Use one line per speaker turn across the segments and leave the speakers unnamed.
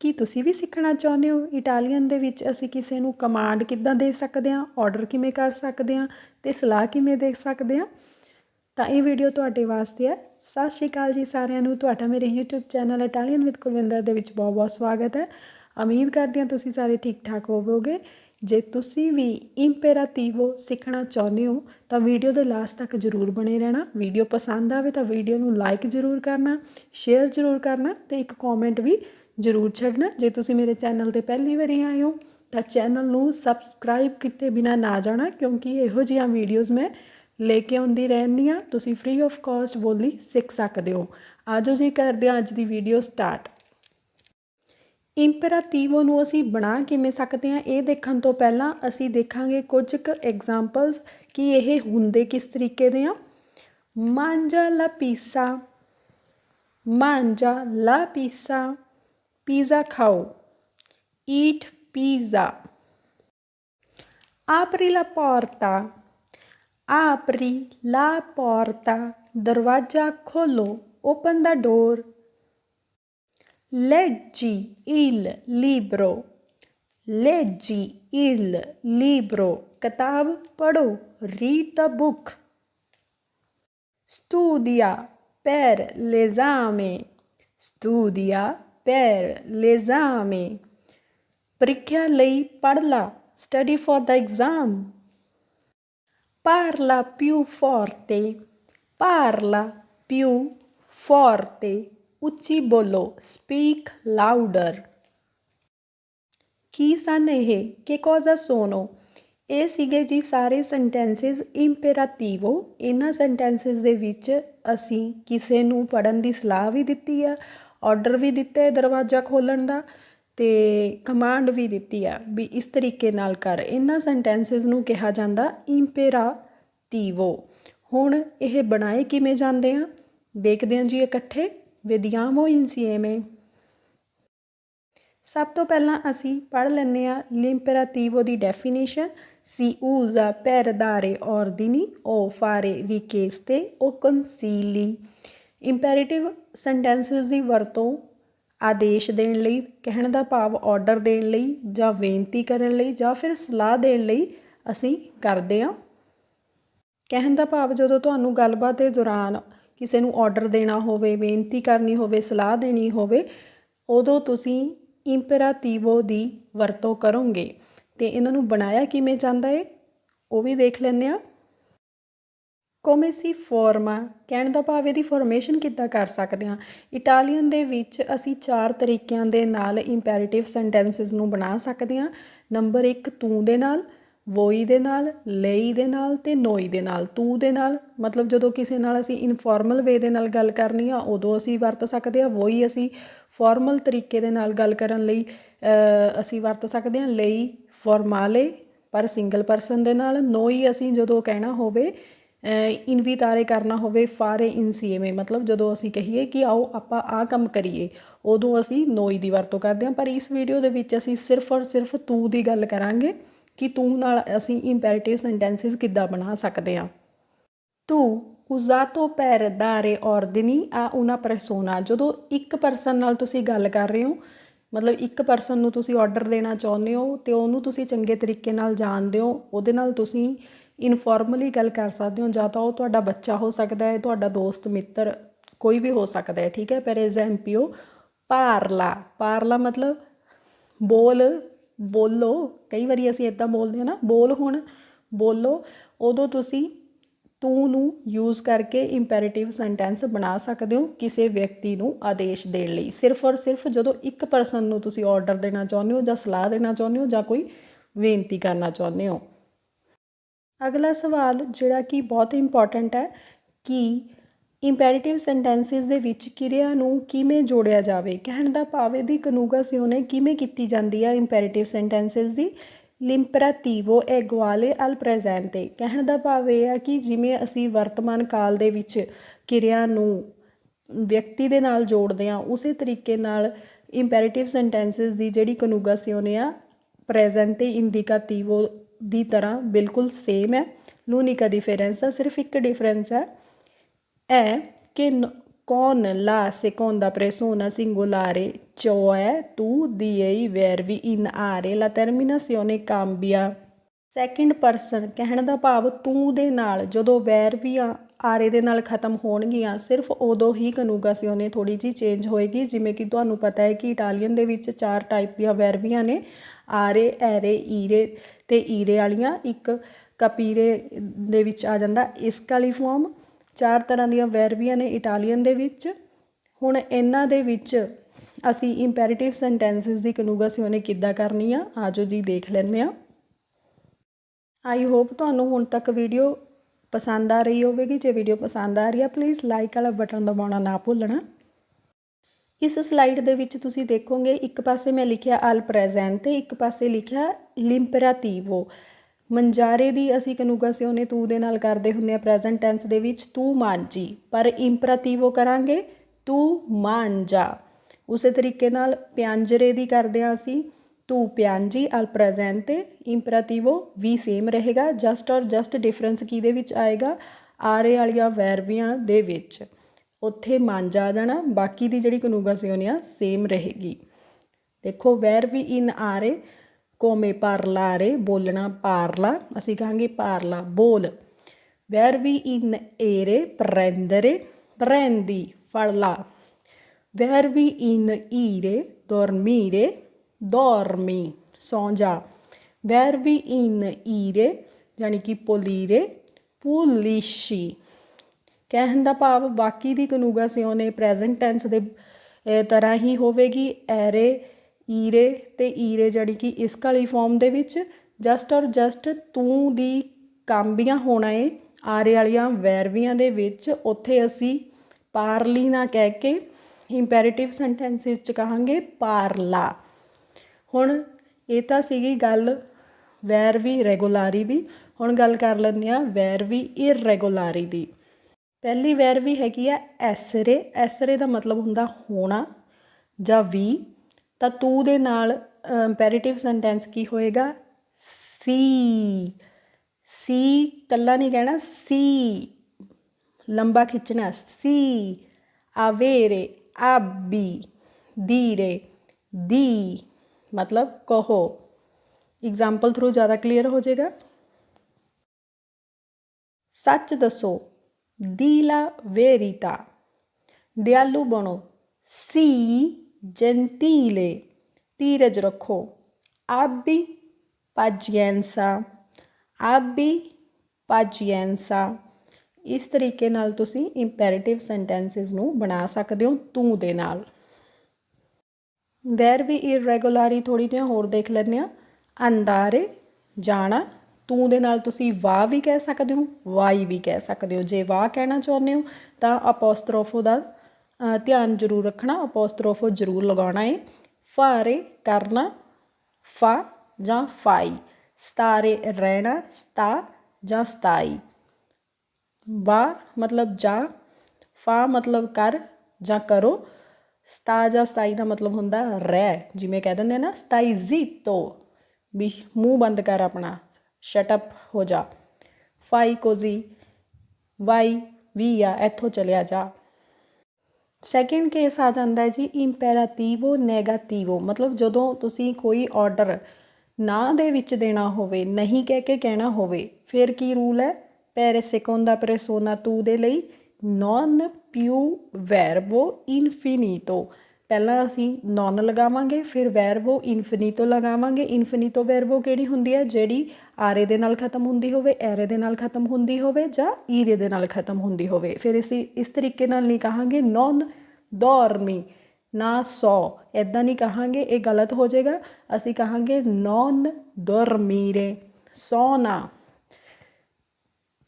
ਕੀ ਤੁਸੀਂ ਵੀ ਸਿੱਖਣਾ ਚਾਹੁੰਦੇ ਹੋ? ਇਟਾਲੀਅਨ ਦੇ ਵਿੱਚ ਅਸੀਂ ਕਿਸੇ ਨੂੰ ਕਮਾਂਡ ਕਿੱਦਾਂ ਦੇ ਸਕਦੇ ਹਾਂ? ਆਰਡਰ ਕਿਵੇਂ ਕਰ ਸਕਦੇ ਹਾਂ? ਤੇ ਸਲਾਹ ਕਿਵੇਂ ਦੇ ਸਕਦੇ ਹਾਂ? ਤਾਂ ਇਹ ਵੀਡੀਓ ਤੁਹਾਡੇ ਵਾਸਤੇ ਹੈ। ਸਤਿ ਸ਼੍ਰੀ ਅਕਾਲ ਜੀ ਸਾਰਿਆਂ ਨੂੰ। ਤੁਹਾਡਾ ਮੇਰੇ YouTube channel Italian with Kulwinder ਦੇ ਵਿੱਚ ਬਹੁਤ ਬਹੁਤ ਸਵਾਗਤ ਹੈ। ਉਮੀਦ ਕਰਦੀ ਹਾਂ ਤੁਸੀਂ ਸਾਰੇ ਠੀਕ ਠਾਕ ਹੋਵੋਗੇ। ਜੇ ਤੁਸੀਂ ਵੀ ਇੰਪੇਰਾਟਿਵੋ ਸਿੱਖਣਾ ਚਾਹੁੰਦੇ ਹੋ, ਤਾਂ ਵੀਡੀਓ ਦੇ ਲਾਸਟ ਤੱਕ ਜ਼ਰੂਰ ਬਣੇ ਰਹਿਣਾ। ਵੀਡੀਓ ਪਸੰਦ ਆਵੇ ਤਾਂ ਵੀਡੀਓ ਨੂੰ ਲਾਈਕ ਜ਼ਰੂਰ ਕਰਨਾ ਸ਼ੇਅਰ ਜ਼ਰੂਰ ਕਰਨਾ ਤੇ ਇੱਕ ਕਮੈਂਟ ਵੀ ਜ਼ਰੂਰ ਛੱਡਣਾ। ਜੇ ਤੁਸੀਂ ਮੇਰੇ ਚੈਨਲ ਤੇ ਪਹਿਲੀ ਵਾਰੀ ਆਏ ਹੋ, ਤਾਂ ਚੈਨਲ ਨੂੰ ਸਬਸਕ੍ਰਾਈਬ ਕੀਤੇ ਬਿਨਾ ਨਾ ਜਾਣਾ, ਕਿਉਂਕਿ ਇਹੋ ਜਿਹੀਆਂ ਵੀਡੀਓਜ਼ ਮੈਂ ਲੈ ਕੇ ਆਉਂਦੀ ਰਹਿੰਦੀ ਹਾਂ। ਤੁਸੀਂ ਫ੍ਰੀ ਆਫ ਕਾਸਟ ਬੋਲੀ ਸਿੱਖ ਸਕਦੇ ਹੋ। ਆਜੋ ਜੀ, ਕਰਦੇ ਹਾਂ ਅੱਜ ਦੀ ਵੀਡੀਓ ਸਟਾਰਟ ਇੰਪੇਰਾਟਿਵੋ ਨੂੰ ਅਸੀਂ ਬਣਾ ਕਿਵੇਂ ਸਕਦੇ ਹਾਂ? ਇਹ ਦੇਖਣ ਤੋਂ ਪਹਿਲਾਂ ਅਸੀਂ ਦੇਖਾਂਗੇ ਕੁਝ ਕੁ ਐਗਜ਼ਾਮਪਲਸ ਕਿ ਇਹ ਹੁੰਦੇ ਕਿਸ ਤਰੀਕੇ ਦੇ ਆ। ਮਾਂਜਾ ਲਾ ਪੀਸਾ, ਮਾਂਜਾ ਲਾ ਪੀਸਾ ਪੀਜ਼ਾ ਖਾਓ eat pizza apri la porta apri la porta ਦਰਵਾਜ਼ਾ ਖੋਲੋ open the door leggi il libro leggi il libro ਕਿਤਾਬ ਪੜੋ read the book studia per l'esame studia per l'esame ਪ੍ਰੀਖਿਆ ਲਈ ਪੜ੍ਹ ਲਾ study for the exam parla più forte parla più forte ਉੱਚੀ ਬੋਲੋ ਸਪੀਕ ਲਾਊਡਰ ਕੀ ਸਨ ਇਹ? ਕਿ ਕੋਜ਼ਾ ਸੋਨੋ ਇਹ ਸੀਗੇ ਜੀ ਸਾਰੇ ਸੈਂਟੈਂਸਸ ਇੰਪੇਰਾਟਿਵੋ ਇਹਨਾਂ ਸੈਂਟੈਂਸਸ ਦੇ ਵਿੱਚ ਅਸੀਂ ਕਿਸੇ ਨੂੰ ਪੜਨ ਦੀ ਸਲਾਹ ਵੀ ਦਿੱਤੀ ਆ ਔਡਰ ਵੀ ਦਿੱਤਾ ਹੈ ਦਰਵਾਜ਼ਾ ਖੋਲਣ ਦਾ ਤੇ ਕਮਾਂਡ ਵੀ ਦਿੱਤੀ ਆ ਵੀ ਇਸ ਤਰੀਕੇ ਨਾਲ ਕਰ। ਇਹਨਾਂ ਸੈਂਟੈਂਸਸ ਨੂੰ ਕਿਹਾ ਜਾਂਦਾ ਇੰਪੇਰਾਟਿਵੋ ਹੁਣ ਇਹ ਬਣਾਏ ਕਿਵੇਂ ਜਾਂਦੇ ਆ? ਦੇਖਦੇ ਹਾਂ ਜੀ ਇਕੱਠੇ। ਵਿਦਿਆਮੋ ਇਨਸੀਏਮੇ ਸਭ ਤੋਂ ਪਹਿਲਾਂ ਅਸੀਂ ਪੜ੍ਹ ਲੈਂਦੇ ਆ l'imperativo ਦੀ definition si usa per dare ordini o fare richieste o consigli imperative sentences ਦੀ ਵਰਤੋਂ ਆਦੇਸ਼ ਦੇਣ ਲਈ, ਕਹਿਣ ਦਾ ਭਾਵ ਆਰਡਰ ਦੇਣ ਲਈ ਜਾਂ ਬੇਨਤੀ ਕਰਨ ਲਈ ਜਾਂ ਫਿਰ ਸਲਾਹ ਦੇਣ ਲਈ ਅਸੀਂ ਕਰਦੇ ਹਾਂ। ਕਹਿਣ ਦਾ ਭਾਵ ਜਦੋਂ ਤੁਹਾਨੂੰ ਗੱਲਬਾਤ ਦੇ ਦੌਰਾਨ ਕਿਸੇ ਨੂੰ ਆਰਡਰ ਦੇਣਾ ਹੋਵੇ, ਬੇਨਤੀ ਕਰਨੀ ਹੋਵੇ, ਸਲਾਹ ਦੇਣੀ ਹੋਵੇ, ਉਦੋਂ ਤੁਸੀਂ ਇੰਪੇਰਾਟਿਵੋ ਦੀ ਵਰਤੋਂ ਕਰੋਗੇ। ਤੇ ਇਹਨਾਂ ਨੂੰ ਬਣਾਇਆ ਕਿਵੇਂ ਜਾਂਦਾ ਏ? ਉਹ ਵੀ ਦੇਖ ਲੈਂਦੇ ਆ ਕੋਮੇ ਸੀ ਫੋਰਮਾ ਕਹਿਣ ਦਾ ਭਾਵ ਇਹਦੀ ਫਾਰਮੇਸ਼ਨ ਕਿੱਦਾਂ ਕਰ ਸਕਦੇ ਹਾਂ? ਇਟਾਲੀਅਨ ਦੇ ਵਿੱਚ ਅਸੀਂ ਚਾਰ ਤਰੀਕਿਆਂ ਦੇ ਨਾਲ ਇੰਪੈਰੀਟਿਵ ਸੈਂਟੈਂਸਸ ਨੂੰ ਬਣਾ ਸਕਦੇ ਹਾਂ। ਨੰਬਰ 1 ਤੂੰ ਦੇ ਨਾਲ, ਵੋਈ ਦੇ ਨਾਲ, ਲਈ ਦੇ ਨਾਲ ਤੇ ਨੋਈ ਦੇ ਨਾਲ। ਤੂੰ ਦੇ ਨਾਲ, ਮਤਲਬ ਜਦੋਂ ਕਿਸੇ ਨਾਲ ਅਸੀਂ ਇਨਫਾਰਮਲ ਵੇ ਦੇ ਨਾਲ ਗੱਲ ਕਰਨੀ ਆ, ਉਦੋਂ ਅਸੀਂ ਵਰਤ ਸਕਦੇ ਆ ਵੋਈ ਅਸੀਂ ਫਾਰਮਲ ਤਰੀਕੇ ਦੇ ਨਾਲ ਗੱਲ ਕਰਨ ਲਈ ਅਸੀਂ ਵਰਤ ਸਕਦੇ ਹਾਂ। ਲਈ ਫਾਰਮਾਲੇ ਪਰ ਸਿੰਗਲ ਪਰਸਨ ਦੇ ਨਾਲ। ਨੋਈ ਅਸੀਂ ਜਦੋਂ ਕਹਿਣਾ ਹੋਵੇ ਇਨਵੀਤਾਰੇ ਕਰਨਾ ਹੋਵੇ, ਫਾਰੇ ਇਨਸੀਏਮੇ ਮਤਲਬ ਜਦੋਂ ਅਸੀਂ ਕਹੀਏ ਕਿ ਆਓ, ਆਪਾਂ ਆਹ ਕੰਮ ਕਰੀਏ, ਉਦੋਂ ਅਸੀਂ ਨੋਈ ਦੀ ਵਰਤੋਂ ਕਰਦੇ ਹਾਂ। ਪਰ ਇਸ ਵੀਡੀਓ ਦੇ ਵਿੱਚ ਅਸੀਂ ਸਿਰਫ ਔਰ ਸਿਰਫ ਤੂੰ ਦੀ ਗੱਲ ਕਰਾਂਗੇ ਕਿ ਤੂੰ ਨਾਲ ਅਸੀਂ ਇੰਪੈਰੇਟਿਵ ਸੈਂਟੈਂਸਸ ਕਿੱਦਾਂ ਬਣਾ ਸਕਦੇ ਹਾਂ। ਤੂੰ usato per dare ordini a una persona ਜਦੋਂ ਇੱਕ ਪਰਸਨ ਨਾਲ ਤੁਸੀਂ ਗੱਲ ਕਰ ਰਹੇ ਹੋ, ਮਤਲਬ ਇੱਕ ਪਰਸਨ ਨੂੰ ਤੁਸੀਂ ਆਰਡਰ ਦੇਣਾ ਚਾਹੁੰਦੇ ਹੋ ਤੇ ਉਹਨੂੰ ਤੁਸੀਂ ਚੰਗੇ ਤਰੀਕੇ ਨਾਲ ਜਾਣਦੇ ਹੋ, ਉਹਦੇ ਨਾਲ ਤੁਸੀਂ ਇਨਫੋਰਮਲੀ ਗੱਲ ਕਰ ਸਕਦੇ ਹੋ ਜਾਂ ਤਾਂ ਉਹ ਤੁਹਾਡਾ ਬੱਚਾ ਹੋ ਸਕਦਾ ਹੈ, ਤੁਹਾਡਾ ਦੋਸਤ, ਮਿੱਤਰ, ਕੋਈ ਵੀ ਹੋ ਸਕਦਾ ਹੈ, ਠੀਕ ਹੈ? ਪਰ ਐਗਜ਼ਾਮਪਲ ਪਾਰਲਾ ਪਾਰਲਾ ਮਤਲਬ ਬੋਲ, ਬੋਲੋ, ਕਈ ਵਾਰੀ ਅਸੀਂ ਇਦਾਂ ਬੋਲਦੇ ਹਾਂ ਨਾ, ਬੋਲ ਹੁਣ, ਬੋਲੋ, ਉਦੋਂ ਤੁਸੀਂ ਤੂੰ ਨੂੰ ਯੂਜ਼ ਕਰਕੇ ਇੰਪੈਰੇਟਿਵ ਸੈਂਟੈਂਸ ਬਣਾ ਸਕਦੇ ਹੋ ਕਿਸੇ ਵਿਅਕਤੀ ਨੂੰ ਆਦੇਸ਼ ਦੇਣ ਲਈ। ਸਿਰਫ ਔਰ ਸਿਰਫ ਜਦੋਂ ਇੱਕ ਪਰਸਨ ਨੂੰ ਤੁਸੀਂ ਆਰਡਰ ਦੇਣਾ ਚਾਹੁੰਦੇ ਹੋ ਜਾਂ ਸਲਾਹ ਦੇਣਾ ਚਾਹੁੰਦੇ ਹੋ ਜਾਂ ਕੋਈ ਬੇਨਤੀ ਕਰਨਾ ਚਾਹੁੰਦੇ ਹੋ। ਅਗਲਾ ਸਵਾਲ ਜਿਹੜਾ ਕਿ ਬਹੁਤ ਇੰਪੋਰਟੈਂਟ ਹੈ ਕਿ ਇੰਪੈਰੀਟਿਵ ਸੈਂਟੈਂਸਿਸ ਦੇ ਵਿੱਚ ਕਿਰਿਆ ਨੂੰ ਕਿਵੇਂ ਜੋੜਿਆ ਜਾਵੇ? ਕਹਿਣ ਦਾ ਭਾਵ ਇਹਦੀ ਕਨੂਗਾ ਕਨੂਗਾਸਿਓਨੇ ਕਿਵੇਂ ਕੀਤੀ ਜਾਂਦੀ ਹੈ ਇੰਪੈਰੀਟਿਵ ਸੈਂਟੈਂਸਿਸ ਦੀ? ਲਿੰਪਰਾਟਿਵੋ ਐਗਵਾਲੇ ਅਲ ਪ੍ਰੈਜ਼ੈਂਟੇ ਕਹਿਣ ਦਾ ਭਾਵ ਇਹ ਹੈ ਕਿ ਜਿਵੇਂ ਅਸੀਂ ਵਰਤਮਾਨ ਕਾਲ ਦੇ ਵਿੱਚ ਕਿਰਿਆ ਨੂੰ ਵਿਅਕਤੀ ਦੇ ਨਾਲ ਜੋੜਦੇ ਹਾਂ, ਉਸੇ ਤਰੀਕੇ ਨਾਲ ਇੰਪੈਰੀਟਿਵ ਸੈਂਟੈਂਸਿਸ ਦੀ ਜਿਹੜੀ ਕਨੂਗਾ ਕਨੂਗਾਸਿਓਨੇ ਆ ਪ੍ਰੈਜ਼ੈਂਟ ਪ੍ਰੈਜ਼ੈਂਟੇ ਇੰਡੀਕੇਟਿਵੋ ਦੀ ਤਰ੍ਹਾਂ ਬਿਲਕੁਲ ਸੇਮ ਹੈ l'unica differenza ਸਿਰਫ ਇੱਕ ਡਿਫਰੈਂਸ ਹੈ ਹੈ ਕਿ con la seconda persona singolare, cioè tu diei verbi in are, la terminazione cambia. Second person ਕਹਿਣ ਦਾ ਭਾਵ ਤੂੰ ਦੇ ਨਾਲ ਜਦੋਂ ਵੈਰਵੀਆਂ ਆਰੇ ਦੇ ਨਾਲ ਖਤਮ ਹੋਣਗੀਆਂ ਸਿਰਫ ਉਦੋਂ ਹੀ ਕਨੂਗਾਸੀਓਨੇ ਥੋੜੀ ਜੀ ਚੇਂਜ ਹੋਏਗੀ ਜਿਵੇਂ ਕਿ ਤੁਹਾਨੂੰ ਪਤਾ ਹੈ ਕਿ ਇਟਾਲੀਅਨ ਦੇ ਵਿੱਚ ਚਾਰ ਟਾਈਪ ਦੀਆਂ ਵੈਰਵੀਆਂ ਨੇ ਆਰੇ ਐਰੇ ਈਰੇ ਅਤੇ ਈਰੇ ਵਾਲੀਆਂ ਇੱਕ ਕਪੀਰੇ ਦੇ ਵਿੱਚ ਆ ਜਾਂਦਾ ਇਸ ਵਾਲੀ ਫਾਰਮ ਚਾਰ ਤਰ੍ਹਾਂ ਦੀਆਂ ਵੈਰਬੀਆਂ ਨੇ ਇਟਾਲੀਅਨ ਦੇ ਵਿੱਚ। ਹੁਣ ਇਹਨਾਂ ਦੇ ਵਿੱਚ ਅਸੀਂ ਇੰਪੈਰੀਟਿਵ ਸੈਂਟੈਂਸਸ ਦੀ ਕਨੂਗਾਸੀਓਨੇ ਕਿੱਦਾਂ ਕਰਨੀ ਆ ਆਜੋ ਜੀ ਦੇਖ ਲੈਂਦੇ ਆ ਆਈ ਹੋਪ ਤੁਹਾਨੂੰ ਹੁਣ ਤੱਕ ਵੀਡੀਓ ਪਸੰਦ ਆ ਰਹੀ ਹੋਵੇਗੀ। ਜੇ ਵੀਡੀਓ ਪਸੰਦ ਆ ਰਹੀ ਆ ਪਲੀਜ਼ ਲਾਈਕ ਵਾਲਾ ਬਟਨ ਦਬਾਉਣਾ ਨਾ ਭੁੱਲਣਾ। ਇਸ ਸਲਾਈਡ ਦੇ ਵਿੱਚ ਤੁਸੀਂ ਦੇਖੋਗੇ, ਇੱਕ ਪਾਸੇ ਮੈਂ ਲਿਖਿਆ ਅਲ ਪ੍ਰੈਜ਼ੈਂਟੇ ਇੱਕ ਪਾਸੇ ਲਿਖਿਆ ਲਿੰਪਰਾਤੀਵੋ ਮੰਜਾਰੇ ਦੀ ਅਸੀਂ ਕਨੂਗਾਸੀਓਨੇ ਤੂੰ ਦੇ ਨਾਲ ਕਰਦੇ ਹੁੰਦੇ ਆ ਪ੍ਰੈਜ਼ੈਂਟ ਟੈਂਸ ਦੇ ਵਿੱਚ, ਤੂੰ ਮਾਂਜੀ ਪਰ ਇੰਪਰਾਤੀਵੋ ਕਰਾਂਗੇ, ਤੂੰ ਮਾਂਜਾ ਉਸੇ ਤਰੀਕੇ ਨਾਲ ਪਿਆਂਜਰੇ ਦੀ ਕਰਦੇ ਆ ਅਸੀਂ, ਤੂੰ ਪਿਆਂਜੀ ਅਲ ਪ੍ਰੈਜ਼ੈਂਟੇ ਇੰਪਰਾਤੀਵੋ ਵੀ ਸੇਮ ਰਹੇਗਾ ਜਸਟ ਔਰ ਜਸਟ ਡਿਫਰੈਂਸ ਕਿਹਦੇ ਵਿੱਚ ਆਏਗਾ? ਆਰੇ ਵਾਲੀਆਂ ਵੈਰਵੀਆਂ ਦੇ ਵਿੱਚ। ਉੱਥੇ ਮਾਂਜਾ ਆ ਜਾਣਾ, ਬਾਕੀ ਦੀ ਜਿਹੜੀ ਕਨੂਗਾਸੀਓਨ ਆ ਸੇਮ ਰਹੇਗੀ। ਦੇਖੋ ਵੈਰਬੀ ਇਨ ਆਰੇ ਕੋਮੇ ਪਾਰਲਾਰੇ, ਬੋਲਣਾ ਪਾਰਲਾ, ਅਸੀਂ ਕਹਾਂਗੇ ਪਾਰਲਾ, ਬੋਲ। ਵੈਰਬੀ ਇਨ ਏਰੇ, ਪ੍ਰੈਂਦਰੇ, ਪ੍ਰੈਂਦੀ, ਫੜਲਾ। ਵੈਰਬੀ ਇਨ ਈਰੇ dormire dormi ਸੌਂ ਜਾ ਵੈਰਵੀ ਇਨ ਈਰੇ, ਯਾਨੀ ਕਿ ਪੋਲੀਰੇ, ਪੁਲਿਸ਼ੀ। ਕਹਿਣ ਦਾ ਭਾਵ ਬਾਕੀ ਦੀ ਕਨੂਗਾ ਕਨੂਗਾਸੀਓਨੇ ਪ੍ਰੈਜ਼ੈਂਟ ਟੈਂਸ ਦੇ ਤਰ੍ਹਾਂ ਹੀ ਹੋਵੇਗੀ ਐਰੇ ਈਰੇ ਤੇ ਈਰੇ ਜਿਹੜੀ ਕਿ ਇਸ ਵਾਲੀ ਫਾਰਮ ਦੇ ਵਿੱਚ ਜਸਟ ਔਰ ਜਸਟ ਤੂੰ ਦੀ ਕਾਂਬੀਆਂ ਹੋਣਾ ਏ, ਆਰੇ ਵਾਲੀਆਂ ਵੈਰਵੀਆਂ ਦੇ ਵਿੱਚ ਉੱਥੇ ਅਸੀਂ ਪਾਰਲੀ ਨਾ ਕਹਿ ਕੇ ਇੰਪੈਰੀਟਿਵ ਸੈਂਟੈਂਸਸ ਚ ਕਹਾਂਗੇ ਪਾਰਲਾ। ਹੁਣ ਇਹ ਤਾਂ ਸੀਗੀ ਗੱਲ ਵੈਰਵੀ ਰੈਗੂਲਾਰੀ ਦੀ, ਹੁਣ ਗੱਲ ਕਰ ਲੈਂਦੇ ਆ ਵੈਰਵੀ ਇਰਰੈਗੂਲਾਰੀ ਦੀ। ਪਹਿਲੀ ਵੈਰਵੀ ਹੈਗੀ ਆ ਐਸਰੇ ਐਸਰੇ ਦਾ ਮਤਲਬ ਹੁੰਦਾ ਹੋਣਾ ਜਾਂ ਵੀ। ਤਾਂ ਤੂੰ ਦੇ ਨਾਲ ਇੰਪੈਰੀਟਿਵ ਸੈਂਟੈਂਸ ਕੀ ਹੋਏਗਾ? ਸੀ ਸੀ ਕੱਲਾ ਨਹੀਂ ਕਹਿਣਾ ਸੀ ਲੰਬਾ ਖਿੱਚਣਾ ਸੀ ਆਵੇਰੇ, ਆਬੀ ਦੀਰੇ ਦੀ, ਮਤਲਬ ਕਹੋ। ਐਗਜ਼ਾਮਪਲ ਥਰੂ ਜ਼ਿਆਦਾ ਕਲੀਅਰ ਹੋ ਜਾਏਗਾ। ਸੱਚ ਦੱਸੋ, ਦੀਲਾ ਵੇਰੀਤਾ, ਦਿਆਲੂ ਬਣੋ। ਸੀ ਜੈਂਟੀਲੇ, ਧੀਰਜ ਰੱਖੋ। ਆਬੀ ਪਾਜੀਐਂਸਾ ਆਬੀ ਪਾਜੀਐਂਸਾ ਇਸ ਤਰੀਕੇ ਨਾਲ ਤੁਸੀਂ ਇੰਪੈਰੇਟਿਵ ਸੈਂਟੈਂਸਸ ਨੂੰ ਬਣਾ ਸਕਦੇ ਹੋ ਤੂੰ ਦੇ ਨਾਲ। ਵੈਰ ਵੀ ਇਰਰੈਗੂਲਾਰੀ ਥੋੜੀ ਜਿਹਾ ਹੋਰ ਦੇਖ ਲੈਂਦੇ ਆ ਅੰਦਾਰੇ ਜਾਣਾ, ਤੂੰ ਦੇ ਨਾਲ ਤੁਸੀਂ ਵਾ ਵੀ ਕਹਿ ਸਕਦੇ ਹੋ ਵਾਈ ਵੀ ਕਹਿ ਸਕਦੇ ਹੋ। ਜੇ ਵਾ ਕਹਿਣਾ ਚਾਹੁੰਦੇ ਹੋ ਤਾਂ ਅਪੋਸਟ੍ਰੋਫੋ ਦਾ ਧਿਆਨ ਜ਼ਰੂਰ ਰੱਖਣਾ ਅਪੋਸਟ੍ਰੋਫੋ ਜ਼ਰੂਰ ਲਗਾਉਣਾ ਹੈ ਫਾਰੇ ਕਰਨਾ, ਫਾ ਜਾਂ ਫਾਈ। ਸਤਾਰੇ ਰਹਿਣਾ, ਸਤਾ ਜਾਂ ਸਤਾਈ। ਵਾ ਮਤਲਬ ਜਾ, ਫਾ ਮਤਲਬ ਕਰ ਜਾਂ ਕਰੋ। ਸਤਾ ਜਾਂ ਸਤਾਈ ਦਾ ਮਤਲਬ ਹੁੰਦਾ ਰਹਿ, ਜਿਵੇਂ ਕਹਿ ਦਿੰਦੇ ਨਾ ਸਤਾਈ ਜ਼ੀ ਜ਼ੀਤੋ ਵੀ ਮੂੰਹ ਬੰਦ ਕਰ ਆਪਣਾ ਸ਼ਟ ਅਪ ਹੋ ਜਾ। ਫਾਈ ਕੋਜ਼ੀ, ਵਾਈ ਵੀ ਆ, ਇੱਥੋਂ ਚਲਿਆ ਜਾ। ਸੈਕਿੰਡ ਕੇਸ ਆ ਜਾਂਦਾ ਹੈ ਜੀ ਇੰਪੈਰਾਟਿਵੋ ਨੈਗੇਟਿਵੋ ਮਤਲਬ ਜਦੋਂ ਤੁਸੀਂ ਕੋਈ ਆਰਡਰ ਨਾ ਦੇ ਵਿੱਚ ਦੇਣਾ ਹੋਵੇ, ਨਹੀਂ ਕਹਿ ਕੇ ਕਹਿਣਾ ਹੋਵੇ, ਫਿਰ ਕੀ ਰੂਲ ਹੈ? ਪੈਰੇ seconda persona ਤੂ ਦੇ ਲਈ non più verbo infinito ਪਹਿਲਾਂ ਅਸੀਂ ਨੌਨ ਲਗਾਵਾਂਗੇ, ਫਿਰ verbo ਤੋਂ ਲਗਾਵਾਂਗੇ। infinito verbo ਕਿਹੜੀ ਹੁੰਦੀ ਹੈ? ਜਿਹੜੀ ਆਰੇ ਦੇ ਨਾਲ ਖਤਮ ਹੁੰਦੀ ਹੋਵੇ ਐਰੇ ਦੇ ਨਾਲ ਖਤਮ ਹੁੰਦੀ ਹੋਵੇ ਜਾਂ ਈਰੇ ਦੇ ਨਾਲ ਖਤਮ ਹੁੰਦੀ ਹੋਵੇ। ਫਿਰ ਅਸੀਂ ਇਸ ਤਰੀਕੇ ਨਾਲ ਨਹੀਂ ਕਹਾਂਗੇ non dormi, ਨਾ ਸੌ। ਇਦਾਂ ਨਹੀਂ ਕਹਾਂਗੇ, ਇਹ ਗਲਤ ਹੋ ਜਾਏਗਾ। ਅਸੀਂ ਕਹਾਂਗੇ non dormire, ਸੌ ਨਾ।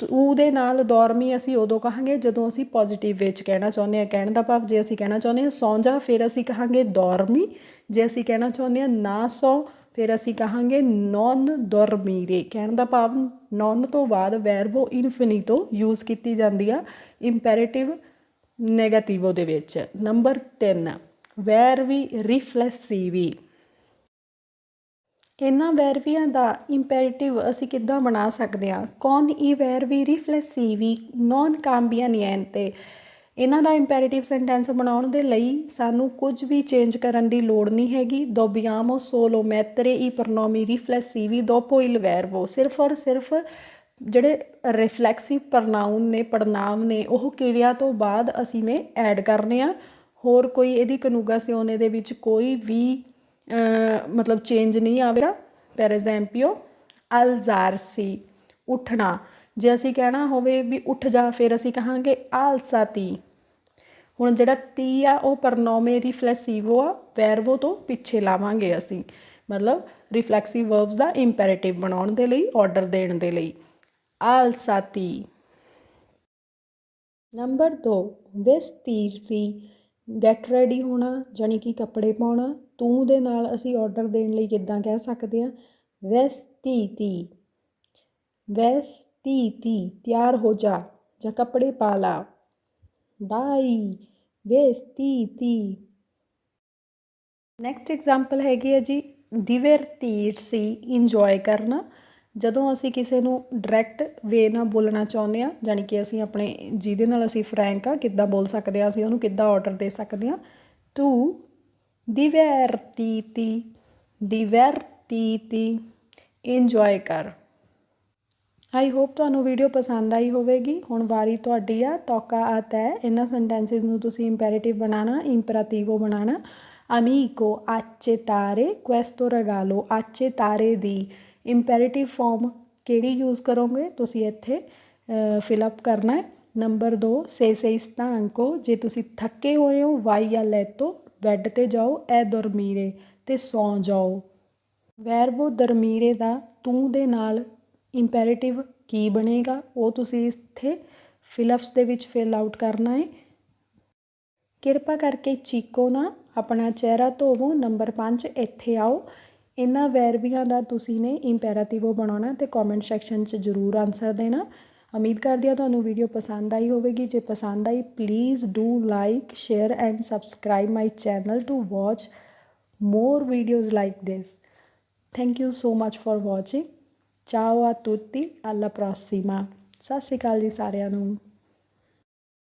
ਉਹਦੇ ਨਾਲ ਦੌਰਮੀ ਅਸੀਂ ਉਦੋਂ ਕਹਾਂਗੇ ਜਦੋਂ ਅਸੀਂ ਪੋਜ਼ਿਟਿਵ ਵਿੱਚ ਕਹਿਣਾ ਚਾਹੁੰਦੇ ਹਾਂ, ਕਹਿਣ ਦਾ ਭਾਵ ਜੇ ਅਸੀਂ ਕਹਿਣਾ ਚਾਹੁੰਦੇ ਹਾਂ ਸੌਂ ਜਾ, ਫਿਰ ਅਸੀਂ ਕਹਾਂਗੇ ਦੌਰਮੀ ਜੇ ਅਸੀਂ ਕਹਿਣਾ ਚਾਹੁੰਦੇ ਹਾਂ ਨਾ ਸੌ, ਫਿਰ ਅਸੀਂ ਕਹਾਂਗੇ ਨੌਨ dormire ਕਹਿਣ ਦਾ ਭਾਵ ਨੌਨ ਤੋਂ ਬਾਅਦ ਵੈਰਬੋ ਇਨਫਿਨੀਟੋ ਯੂਜ਼ ਕੀਤੀ ਜਾਂਦੀ ਆ ਇੰਪੈਰੇਟਿਵ ਨੈਗੇਟਿਵੋ ਦੇ ਵਿੱਚ। ਨੰਬਰ 3 ਵੈਰਵੀ ਰਿਫਲੈਕਸੀਵੀ ਇਹਨਾਂ ਵੈਰਵੀਆਂ ਦਾ ਇੰਪੈਰੇਟਿਵ ਅਸੀਂ ਕਿੱਦਾਂ ਬਣਾ ਸਕਦੇ ਹਾਂ? ਕੌਨ ਈ ਵੈਰਵੀ ਰਿਫਲੈਕਸੀਵੀ ਨੌਨ ਕਾਂਬੀਆ ਨੀਐਂਤੇ ਇਹਨਾਂ ਦਾ ਇੰਪੈਰੇਟਿਵ ਸੈਂਟੈਂਸ ਬਣਾਉਣ ਦੇ ਲਈ ਸਾਨੂੰ ਕੁਝ ਵੀ ਚੇਂਜ ਕਰਨ ਦੀ ਲੋੜ ਨਹੀਂ ਹੈਗੀ। ਦੋਬਿਆਮੋ ਸੋਲੋ ਮੈਤਰੇ ਈ pronomi riflessivi dopo il verbo ਸਿਰਫ ਔਰ ਸਿਰਫ ਜਿਹੜੇ ਰਿਫਲੈਕਸਿਵ ਪ੍ਰਨਾਉਨ ਨੇ ਪੜਨਾਮ ਨੇ, ਉਹ ਕਿਰਿਆ ਤੋਂ ਬਾਅਦ ਅਸੀਂ ਨੇ ਐਡ ਕਰਨੇ ਆ। ਹੋਰ ਕੋਈ ਇਹਦੀ ਕਨੂਗਾ ਸਿਓਨੇ ਦੇ ਵਿੱਚ ਕੋਈ ਵੀ ਮਤਲਬ ਚੇਂਜ ਨਹੀਂ ਆਵੇਗਾ। Per esempio alzarsi ਉੱਠਣਾ। ਜੇ ਅਸੀਂ ਕਹਿਣਾ ਹੋਵੇ ਵੀ ਉੱਠ ਜਾ, ਫਿਰ ਅਸੀਂ ਕਹਾਂਗੇ alzati ਹੁਣ ਜਿਹੜਾ ਤੀ ਆ, ਉਹ ਪਰਨੋਮੇ ਰਿਫਲੈਕਸਿਵੋ ਆ ਵੈਰਬੋ ਤੋਂ ਪਿੱਛੇ ਲਾਵਾਂਗੇ ਅਸੀਂ। ਮਤਲਬ ਰਿਫਲੈਕਸਿਵ ਵਰਬਸ ਦਾ ਇੰਪੈਰੇਟਿਵ ਬਣਾਉਣ ਦੇ ਲਈ ਆਰਡਰ ਦੇਣ ਦੇ ਲਈ। Alzati ਨੰਬਰ 2 vestirsi ਗੈਟ ਰੈਡੀ ਹੋਣਾ ਜਾਨੀ ਕਿ ਕੱਪੜੇ ਪਾਉਣਾ, ਤੂੰ ਦੇ ਨਾਲ ਅਸੀਂ ਆਰਡਰ ਦੇਣ ਲਈ ਕਿੱਦਾਂ ਕਹਿ ਸਕਦੇ ਹਾਂ? vestiti vestiti ਤਿਆਰ ਹੋ ਜਾ, ਜਾਂ ਕੱਪੜੇ ਪਾ ਲਾ। dai vestiti ਨੈਕਸਟ ਐਗਜ਼ਾਮਪਲ ਹੈਗੀ ਹੈ ਜੀ divertirsi ਇੰਜੋਏ ਕਰਨਾ। ਜਦੋਂ ਅਸੀਂ ਕਿਸੇ ਨੂੰ ਡਾਇਰੈਕਟ ਵੇ ਨਾਲ ਬੋਲਣਾ ਚਾਹੁੰਦੇ ਹਾਂ, ਜਾਣੀ ਕਿ ਅਸੀਂ ਆਪਣੇ ਜਿਹਦੇ ਨਾਲ ਅਸੀਂ ਫਰੈਂਕ ਆ, ਕਿੱਦਾਂ ਬੋਲ ਸਕਦੇ ਹਾਂ, ਅਸੀਂ ਉਹਨੂੰ ਕਿੱਦਾਂ ਆਰਡਰ ਦੇ ਸਕਦੇ ਹਾਂ, ਤੂੰ divertiti divertiti ਇੰਜੋਏ ਕਰ। ਆਈ ਹੋਪ ਤੁਹਾਨੂੰ ਵੀਡੀਓ ਪਸੰਦ ਆਈ ਹੋਵੇਗੀ। ਹੁਣ ਵਾਰੀ ਤੁਹਾਡੀ ਆ, ਤੋਕਾ ਆਤਾ ਹੈ ਇਹਨਾਂ ਸੈਂਟੈਂਸਸ ਨੂੰ ਤੁਸੀਂ ਇੰਪੈਰੇਟਿਵ ਬਣਾਉਣਾ ਇੰਪਰਾਟਿਵੋ ਬਣਾਉਣਾ। ਅਮੀਕੋ ਆਚੇ ਤਾਰੇ accettare questo ਆਚੇ ਤਾਰੇ ਦੀ ਇੰਪੈਰੇਟਿਵ ਫੋਮ ਕਿਹੜੀ ਯੂਜ਼ ਕਰੋਗੇ? ਤੁਸੀਂ ਇੱਥੇ ਫਿਲ ਅਪ ਕਰਨਾ ਹੈ। ਨੰਬਰ 2 ਸੇ ਸੇ stanco ਜੇ ਤੁਸੀਂ ਥੱਕੇ ਹੋਏ ਹੋ, ਵਾਈ ਆ ਲੈਤੋ ਬੈੱਡ ਤੇ ਜਾਓ, ਐ ਦਰਮੀਰੇ ਤੇ ਸੌਂ ਜਾਓ। ਵੈਰਬੋ ਦਰਮੀਰੇ ਦਾ ਤੂੰ ਦੇ ਨਾਲ ਇੰਪੈਰੇਟਿਵ ਕੀ ਬਣੇਗਾ? ਉਹ ਤੁਸੀਂ ਇੱਥੇ ਫਿਲਅਪਸ ਦੇ ਵਿੱਚ ਫਿਲ ਆਊਟ ਕਰਨਾ ਹੈ। ਕਿਰਪਾ ਕਰਕੇ ਚੀਕੋ ਨਾ, ਆਪਣਾ ਚਿਹਰਾ ਧੋਵੋ। ਨੰਬਰ 5 ਇੱਥੇ ਆਓ। ਇਹਨਾਂ ਵੈਰਬੀਆਂ ਦਾ ਤੁਸੀਂ ਨੇ ਇੰਪੈਰਾਟਿਵੋ ਬਣਾਉਣਾ ਅਤੇ ਕਮੈਂਟ ਸੈਕਸ਼ਨ 'ਚ ਜ਼ਰੂਰ ਆਨਸਰ ਦੇਣਾ ਉਮੀਦ ਕਰਦੀ ਹਾਂ ਤੁਹਾਨੂੰ ਵੀਡੀਓ ਪਸੰਦ ਆਈ ਹੋਵੇਗੀ ਜੇ ਪਸੰਦ ਆਈ please do like share and subscribe my channel to watch more videos like this. Thank you so much for watching. Ciao ਆ tutti, alla prossima. ਸਤਿ ਸ਼੍ਰੀ ਅਕਾਲ ਜੀ ਸਾਰਿਆਂ ਨੂੰ